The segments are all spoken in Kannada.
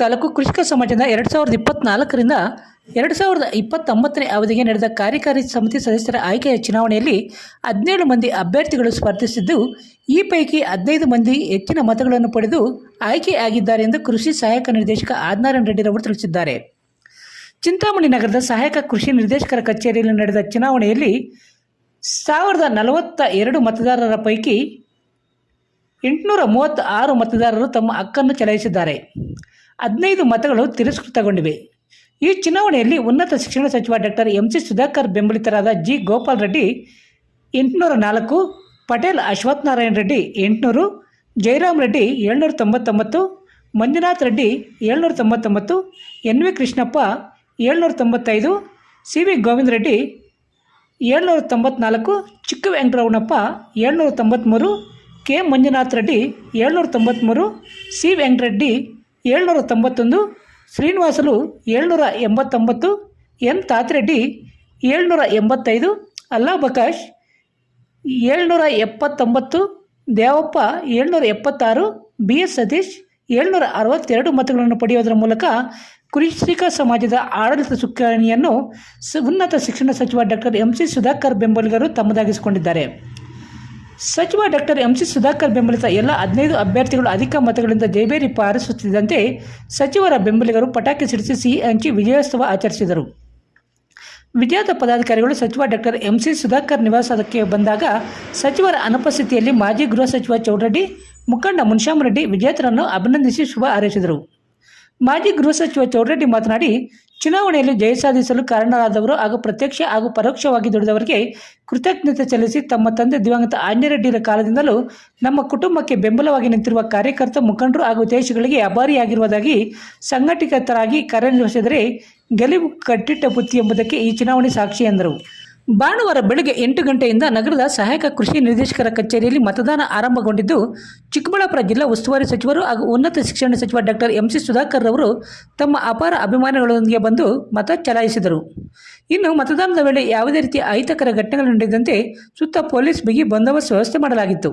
ತಾಲೂಕು ಕೃಷಿಕ ಸಮಾಜದ ಎರಡು ಸಾವಿರದ ಇಪ್ಪತ್ನಾಲ್ಕರಿಂದ ಎರಡು ಸಾವಿರದ ಇಪ್ಪತ್ತೊಂಬತ್ತನೇ ಅವಧಿಗೆ ನಡೆದ ಕಾರ್ಯಕಾರಿ ಸಮಿತಿ ಸದಸ್ಯರ ಆಯ್ಕೆಯ ಚುನಾವಣೆಯಲ್ಲಿ ಹದಿನೇಳು ಮಂದಿ ಅಭ್ಯರ್ಥಿಗಳು ಸ್ಪರ್ಧಿಸಿದ್ದು, ಈ ಪೈಕಿ ಹದಿನೈದು ಮಂದಿ ಹೆಚ್ಚಿನ ಮತಗಳನ್ನು ಪಡೆದು ಆಯ್ಕೆಯಾಗಿದ್ದಾರೆ ಎಂದು ಕೃಷಿ ಸಹಾಯಕ ನಿರ್ದೇಶಕ ಆದಿನಾರಾಯಣ ರೆಡ್ಡಿರವರು ತಿಳಿಸಿದ್ದಾರೆ. ಚಿಂತಾಮಣಿ ನಗರದ ಸಹಾಯಕ ಕೃಷಿ ನಿರ್ದೇಶಕರ ಕಚೇರಿಯಲ್ಲಿ ನಡೆದ ಚುನಾವಣೆಯಲ್ಲಿ ಸಾವಿರದ ನಲವತ್ತ ಎರಡು ಮತದಾರರ ಪೈಕಿ ಎಂಟುನೂರ ಮೂವತ್ತ ಆರು ಮತದಾರರು ತಮ್ಮ ಹಕ್ಕನ್ನು ಚಲಾಯಿಸಿದ್ದಾರೆ. ಹದಿನೈದು ಮತಗಳು ತಿರಸ್ಕೃತಗೊಂಡಿವೆ. ಈ ಚುನಾವಣೆಯಲ್ಲಿ ಉನ್ನತ ಶಿಕ್ಷಣ ಸಚಿವ ಡಾಕ್ಟರ್ ಎಂ ಸಿ ಸುಧಾಕರ್ ಬೆಂಬಲಿತರಾದ ಜಿ ಗೋಪಾಲ್ ರೆಡ್ಡಿ ಎಂಟುನೂರ ನಾಲ್ಕು ಪಟೇಲ್ ಅಶ್ವಥ್ ನಾರಾಯಣ ರೆಡ್ಡಿ ಎಂಟುನೂರು ಜಯರಾಮ್ ರೆಡ್ಡಿ ಏಳ್ನೂರ ತೊಂಬತ್ತೊಂಬತ್ತು ಮಂಜುನಾಥ್ ರೆಡ್ಡಿ ಏಳ್ನೂರ ತೊಂಬತ್ತೊಂಬತ್ತು ಎನ್ ವಿ ಕೃಷ್ಣಪ್ಪ ಏಳ್ನೂರ ತೊಂಬತ್ತೈದು ಸಿ ವಿ ಗೋವಿಂದ ರೆಡ್ಡಿ ಏಳ್ನೂರ ತೊಂಬತ್ನಾಲ್ಕು ಚಿಕ್ಕ ವೆಂಕಟರಮಣಪ್ಪ ಏಳ್ನೂರ ತೊಂಬತ್ತ್ಮೂರು ಕೆ ಮಂಜುನಾಥ್ ರೆಡ್ಡಿ, ಏಳ್ನೂರ ತೊಂಬತ್ತ್ಮೂರು ಸಿ ವೆಂಕಟರೆಡ್ಡಿ, ಏಳ್ನೂರ ತೊಂಬತ್ತೊಂದು, ಶ್ರೀನಿವಾಸಲು ಏಳ್ನೂರ ಎಂಬತ್ತೊಂಬತ್ತು ಎನ್ ತಾತಿರೆಡ್ಡಿ, ಏಳ್ನೂರ ಎಂಬತ್ತೈದು ಅಲ್ಲಾ ಬಕಾಶ್ ಏಳ್ನೂರ ಎಪ್ಪತ್ತೊಂಬತ್ತು, ದೇವಪ್ಪ, ಏಳ್ನೂರ ಎಪ್ಪತ್ತಾರು ಬಿ ಎಸ್ ಸತೀಶ್, ಏಳ್ನೂರ ಅರವತ್ತೆರಡು ಮತಗಳನ್ನು ಪಡೆಯುವುದರ ಮೂಲಕ ಕೃಷಿಕ ಸಮಾಜದ ಆಡಳಿತ ಸುಕ್ಕಣಿಯನ್ನು ಉನ್ನತ ಶಿಕ್ಷಣ ಸಚಿವ ಡಾಕ್ಟರ್ ಎಂ ಸಿ ಸುಧಾಕರ್ ಬೆಂಬಲಿಗರು ತಮ್ಮದಾಗಿಸಿಕೊಂಡಿದ್ದಾರೆ. ಸಚಿವ ಡಾಕ್ಟರ್ ಎಂ ಸಿ ಸುಧಾಕರ್ ಬೆಂಬಲಿತ ಎಲ್ಲ ಹದಿನೈದು ಅಭ್ಯರ್ಥಿಗಳು ಅಧಿಕ ಮತಗಳಿಂದ ಜಯಭೇರಿ ಪಾರಿಸುತ್ತಿದ್ದಂತೆ ಸಚಿವರ ಬೆಂಬಲಿಗರು ಪಟಾಕಿ ಸಿಡಿಸಿ ಸಿಹಿ ಹಂಚಿ ವಿಜಯೋತ್ಸವ ಆಚರಿಸಿದರು. ವಿಜಯದ ಪದಾಧಿಕಾರಿಗಳು ಸಚಿವ ಡಾಕ್ಟರ್ ಎಂ ಸಿ ಸುಧಾಕರ್ ನಿವಾಸಕ್ಕೆ ಬಂದಾಗ ಸಚಿವರ ಅನುಪಸ್ಥಿತಿಯಲ್ಲಿ ಮಾಜಿ ಗೃಹ ಸಚಿವ ಚೌಡರೆಡ್ಡಿ, ಮುಖಂಡ ಮುನ್ಶಾಮ್ ರೆಡ್ಡಿ ವಿಜೇತರನ್ನು ಅಭಿನಂದಿಸಿ ಶುಭ ಹಾರೈಸಿದರು. ಮಾಜಿ ಗೃಹ ಸಚಿವ ಚೌಡರೆಡ್ಡಿ ಮಾತನಾಡಿ, ಚುನಾವಣೆಯಲ್ಲಿ ಜಯ ಸಾಧಿಸಲು ಕಾರಣರಾದವರು ಹಾಗೂ ಪ್ರತ್ಯಕ್ಷ ಹಾಗೂ ಪರೋಕ್ಷವಾಗಿ ದುಡಿದವರಿಗೆ ಕೃತಜ್ಞತೆ ಸಲ್ಲಿಸಿ ತಮ್ಮ ತಂದೆ ದಿವಂಗತ ಆಂಜರೆಡ್ಡಿರ ಕಾಲದಿಂದಲೂ ನಮ್ಮ ಕುಟುಂಬಕ್ಕೆ ಬೆಂಬಲವಾಗಿ ನಿಂತಿರುವ ಕಾರ್ಯಕರ್ತ ಮುಖಂಡರು ಹಾಗೂ ದೇಶಗಳಿಗೆ ಅಭಾರಿಯಾಗಿರುವುದಾಗಿ ಸಂಘಟಿತರಾಗಿ ಕಾರ್ಯನಿರ್ವಹಿಸಿದರೆ ಗೆಲುವು ಕಟ್ಟಿಟ್ಟ ಬುತ್ತಿ ಎಂಬುದಕ್ಕೆ ಈ ಚುನಾವಣೆ ಸಾಕ್ಷಿ ಎಂದರು. ಭಾನುವಾರ ಬೆಳಗ್ಗೆ ಎಂಟು ಗಂಟೆಯಿಂದ ನಗರದ ಸಹಾಯಕ ಕೃಷಿ ನಿರ್ದೇಶಕರ ಕಚೇರಿಯಲ್ಲಿ ಮತದಾನ ಆರಂಭಗೊಂಡಿದ್ದು, ಚಿಕ್ಕಬಳ್ಳಾಪುರ ಜಿಲ್ಲಾ ಉಸ್ತುವಾರಿ ಸಚಿವರು ಹಾಗೂ ಉನ್ನತ ಶಿಕ್ಷಣ ಸಚಿವ ಡಾಕ್ಟರ್ ಎಂ ಸಿ ಸುಧಾಕರ್ ಅವರು ತಮ್ಮ ಅಪಾರ ಅಭಿಮಾನಿಗಳೊಂದಿಗೆ ಬಂದು ಮತ ಚಲಾಯಿಸಿದರು. ಇನ್ನು ಮತದಾನದ ವೇಳೆ ಯಾವುದೇ ರೀತಿಯ ಅಹಿತಕರ ಘಟನೆಗಳು ನಡೆದಂತೆ ಸುತ್ತ ಪೊಲೀಸ್ ಬಿಗಿ ಬಂದೋಬಸ್ತ್ ವ್ಯವಸ್ಥೆ ಮಾಡಲಾಗಿತ್ತು.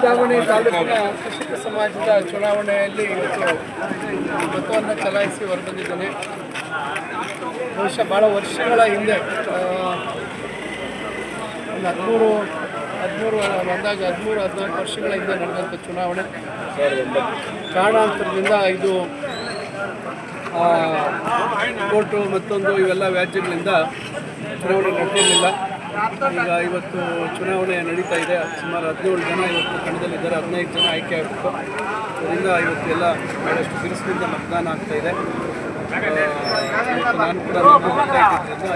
ಚಿಂತಾಮಣಿ ತಾಲೂಕಿನ ಕೃಷಿಕ ಸಮಾಜದ ಚುನಾವಣೆಯಲ್ಲಿ ಇವತ್ತು ಮತವನ್ನು ಚಲಾಯಿಸಿ ಹೊರಬಂದಿದ್ದೇನೆ. ಬಹುಶಃ ಭಾಳ ವರ್ಷಗಳ ಹಿಂದೆ ಒಂದು ಹದಿಮೂರು ಹದಿಮೂರು ಅಂದಾಜು ಹದಿಮೂರು, ಹದಿನಾಲ್ಕು ವರ್ಷಗಳ ಹಿಂದೆ ನಡೆದಂಥ ಚುನಾವಣೆ. ಕಾರಣಾಂತರದಿಂದ ಇದು ಕೋರ್ಟು ಮತ್ತೊಂದು ಇವೆಲ್ಲ ವ್ಯಾಜ್ಯಗಳಿಂದ ಚುನಾವಣೆ ನಡೆದಿರಲಿಲ್ಲ. ಈಗ ಇವತ್ತು ಚುನಾವಣೆ ನಡೀತಾ ಇದೆ. ಸುಮಾರು ಹದಿನೇಳು ಜನ ಇವತ್ತು ಕಣದಲ್ಲಿದ್ದಾರೆ ಹದಿನೈದು ಜನ ಆಯ್ಕೆ ಆಗಬೇಕು ಅದರಿಂದ ಇವತ್ತು ಎಲ್ಲ ಭಾಳಷ್ಟು ಬಿರುಸಿನಿಂದ ಮತದಾನ ಆಗ್ತಾ ಇದೆ. ನಾನು ಕೂಡ ಊರಿಗೆ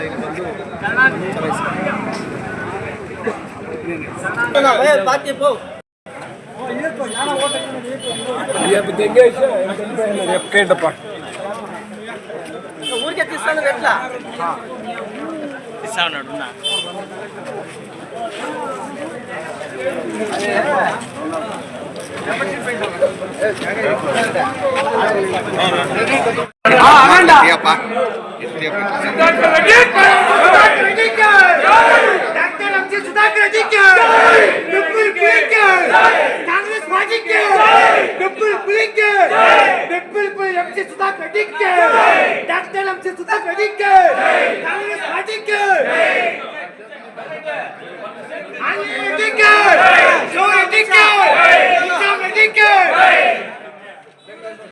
ಇಲ್ಲಿ ಬಂದು ಚಲಾಯಿಸ್ತೀನಿ Congress Dr. Lamsi Sudhakar Dikke! Dr. Lamsi Sudhakar Dikke!